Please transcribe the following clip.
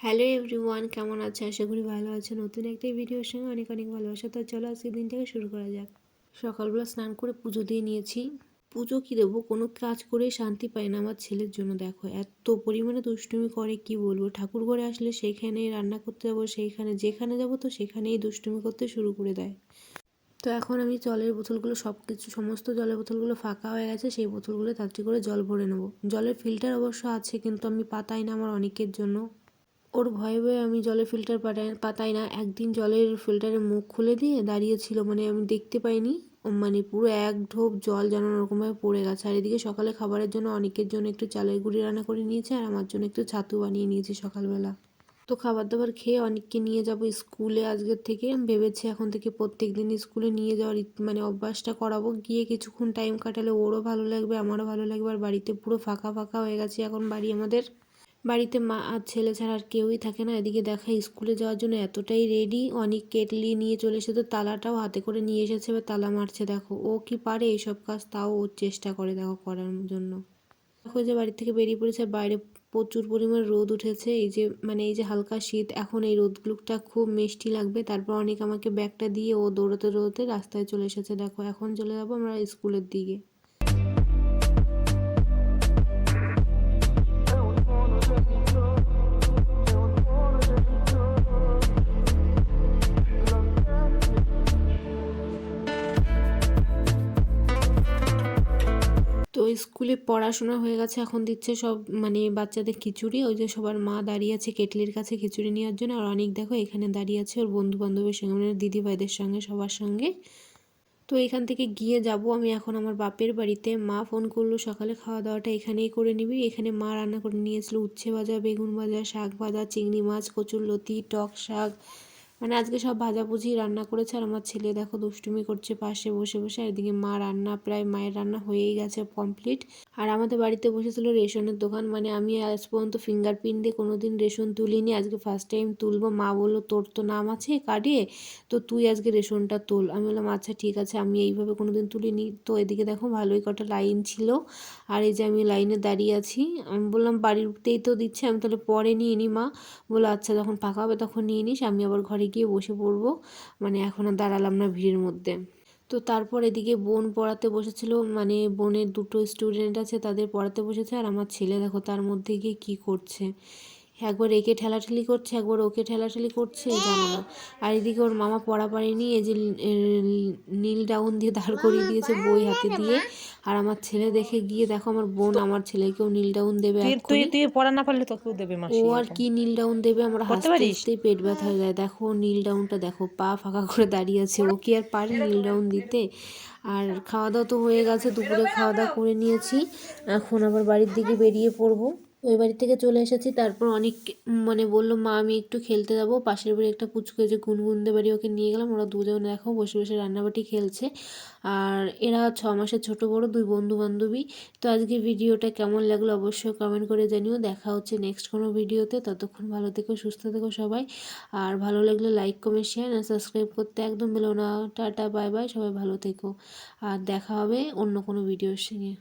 Hello everyone, কেমন আছে? আশা করি ভালো আছে। নতুন একটা ভিডিওর সঙ্গে অনেক অনেক ভালোবাসা। তো চলো আজকে দিনটাকে শুরু করা যাক। সকালবেলা স্নান করে পুজো দিয়ে নিয়েছি। পুজো কী দেবো? কোনো কাজ করে শান্তি পাই না আমার ছেলের জন্য, দেখো। এত পরিমাণে দুষ্টুমি করে, কি বলব? ঠাকুর ঘরে আসলে সেইখানে রান্না করতে যাব, সেইখানে যেখানে যাব তো সেখানেই দুষ্টুমি করতে শুরু করে দেয়। তো এখন আমি জলের বোতলগুলো সব কিছু সমস্ত জলের বোতলগুলো ফাঁকা হয়ে গেছে, সেই বোতলগুলো তাড়াতাড়ি করে জল ভরে নেব। জলের ফিল্টার অবশ্য আছে, কিন্তু আমি পাতাই না আমার অনেকের জন্য। ওর ভয়ে ভয়ে আমি জলের ফিল্টার পাঠাই, পাতাই না। একদিন জলের ফিল্টারের মুখ খুলে দিয়ে দাঁড়িয়েছিল মানে আমি দেখতে পাইনি। মানে পুরো এক ঢোপ জল যেন ওরকমভাবে পড়ে গেছে। আর এদিকে সকালে খাবারের জন্য অনেকের জন্য একটু চালের গুঁড়ি রান্না করে নিয়েছে, আর আমার জন্য একটু ছাতু বানিয়ে নিয়েছি সকালবেলা। তো খাবার দাবার খেয়ে অনেককে নিয়ে যাব স্কুলে আজকের থেকে। ভেবেছি এখন থেকে প্রত্যেক দিন স্কুলে নিয়ে যাওয়ার মানে অভ্যাসটা করাবো। গিয়ে কিছুক্ষণ টাইম কাটালে ওরও ভালো লাগবে, আমারও ভালো লাগবে। আর বাড়িতে পুরো ফাঁকা ফাঁকা হয়ে গেছে এখন বাড়ি আমাদের। বাড়িতে মা আর ছেলে ছাড়া আর কেউই থাকে না। এদিকে দেখা, স্কুলে যাওয়ার জন্য এতটাই রেডি অনেক কেটলি নিয়ে চলে এসেছে তালাটাও হাতে করে নিয়ে এসেছে বা তালা মারছে। দেখো, ও কি পারে এইসব কাজ, তাও ও চেষ্টা করে দেখো করার জন্য। দেখো যে বাড়ি থেকে বেরিয়ে পড়েছে বাইরে প্রচুর পরিমাণ রোদ উঠেছে। এই যে মানে এই যে হালকা শীত, এখন এই রোদগুলোটা খুব মিষ্টি লাগবে। তারপর অনেক আমাকে ব্যাগটা দিয়ে ও দৌড়তে দৌড়তে রাস্তায় চলে এসেছে। দেখো, এখন চলে যাব আমরা স্কুলের দিকে। স্কুলে পড়াশোনা হয়ে গেছে, এখন দিচ্ছে সব মানে বাচ্চাদের খিচুড়ি। ওই যে সবার মা দাঁড়িয়ে আছে কেটলির কাছে খিচুড়ি নেওয়ার জন্য, আর অনেক দেখো এখানে দাঁড়িয়ে আছে ওর বন্ধু বান্ধবের সঙ্গে মানে দিদি ভাইদের সঙ্গে, সবার সঙ্গে। তো এখান থেকে গিয়ে যাব, আমি এখন আমার বাপের বাড়িতে। মা ফোন করল সকালে খাওয়া দাওয়াটা এখানেই করে নিবি। এখানে মা রান্না করে নিয়েছিল, উচ্ছে ভাজা, বেগুন ভাজা, শাক ভাজা, চিংড়ি মাছ কচুর লতি টক শাক মানে আজকে সব ভাজাভুজি রান্না করেছে আর আমার ছেলে দেখো দুষ্টুমি করছে পাশে বসে বসে, আর এদিকে মা রান্না প্রায় মায়ের রান্না হয়েই গেছে কমপ্লিট আর আমাদের বাড়িতে বসেছিল রেশনের দোকান মানে আমি আজ পর্যন্ত ফিঙ্গারপ্রিন্ট দিয়ে কোনো দিন রেশন তুলিনি। আজকে ফার্স্ট টাইম তুলবো। মা বলল, তোর তো নাম আছে কার্ডে, তো তুই আজকে রেশনটা তোল। আমি বললাম আচ্ছা ঠিক আছে, আমি এইভাবে কোনো দিন তুলিনি। তো এদিকে দেখো ভালোই কটা লাইন ছিল। আর এই যে আমি লাইনে দাঁড়িয়ে আছি, আমি বললাম, বাড়িতেই তো দিচ্ছে, আমি তাহলে পরে নিয়ে নিই মা। বলল আচ্ছা যখন ফাঁকা হবে তখন নিয়ে নিস, আমি আবার ঘরে গিয়ে বসে পড়ব। মানে এখন আর দাঁড়ালাম না ভিড়ের মধ্যে। তো তারপর এদিকে বোন পড়াতে বসেছিল। মানে বোনের দুটো স্টুডেন্ট আছে, তাদের পড়াতে বসেছে। আর আমার ছেলে দেখো, তার মধ্যে গিয়ে কী করছে? একবার একে ঠেলাঠেলি করছে একবার ওকে ঠেলাঠেলি করছে জানো না। আর এদিকে ওর মামা পড়া পারেনি এই যে নীল ডাউন দিয়ে দাঁড় করিয়ে দিয়েছে বই হাতে দিয়ে। আর আমার ছেলে দেখে গিয়ে দেখো আমার বোন আমার ছেলেকেও নীল ডাউন দেবে তুই তুই পড়া না পারলে তোকেও দেবে ও আর কি নীল ডাউন দেবে আমরা হাসতে হাসতেই পেট ব্যথা হয়ে যায়। দেখো নীল ডাউনটা দেখো পা ফাঁকা করে দাঁড়িয়ে আছে। ও কি আর পারে নীল ডাউন দিতে? আর খাওয়া দাওয়া তো হয়ে গেছে দুপুরে খাওয়া দাওয়া করে নিয়েছি। এখন আবার বাড়ির দিকে বেরিয়ে পড়ব। ওই বাড়ি থেকে চলে এসেছি। তারপর অনেক মানে বলল, মা, আমি একটু খেলতে যাব। পাশের বাড়ি একটা পুচকে যে গুনগুনদের বাড়ি ওকে নিয়ে গেলাম। ওরা দুজন দেখো বসে বসে রান্নাবাটি খেলছে। আর এরা ছ মাসের ছোট বড়, দুই বন্ধু বান্ধবী তো আজকে ভিডিওটা কেমন লাগল অবশ্যই কমেন্ট করে জানিও। দেখা হচ্ছে নেক্সট কোনো ভিডিওতে। ততক্ষণ ভালো থেকো, সুস্থ থেকো সবাই। আর ভালো লাগলে লাইক কমেন্ট শেয়ার আর সাবস্ক্রাইব করতে একদম বেলো না। টাটা বাই বাই সবাই ভালো থেকো। আর দেখা হবে অন্য কোনো ভিডিওর সঙ্গে।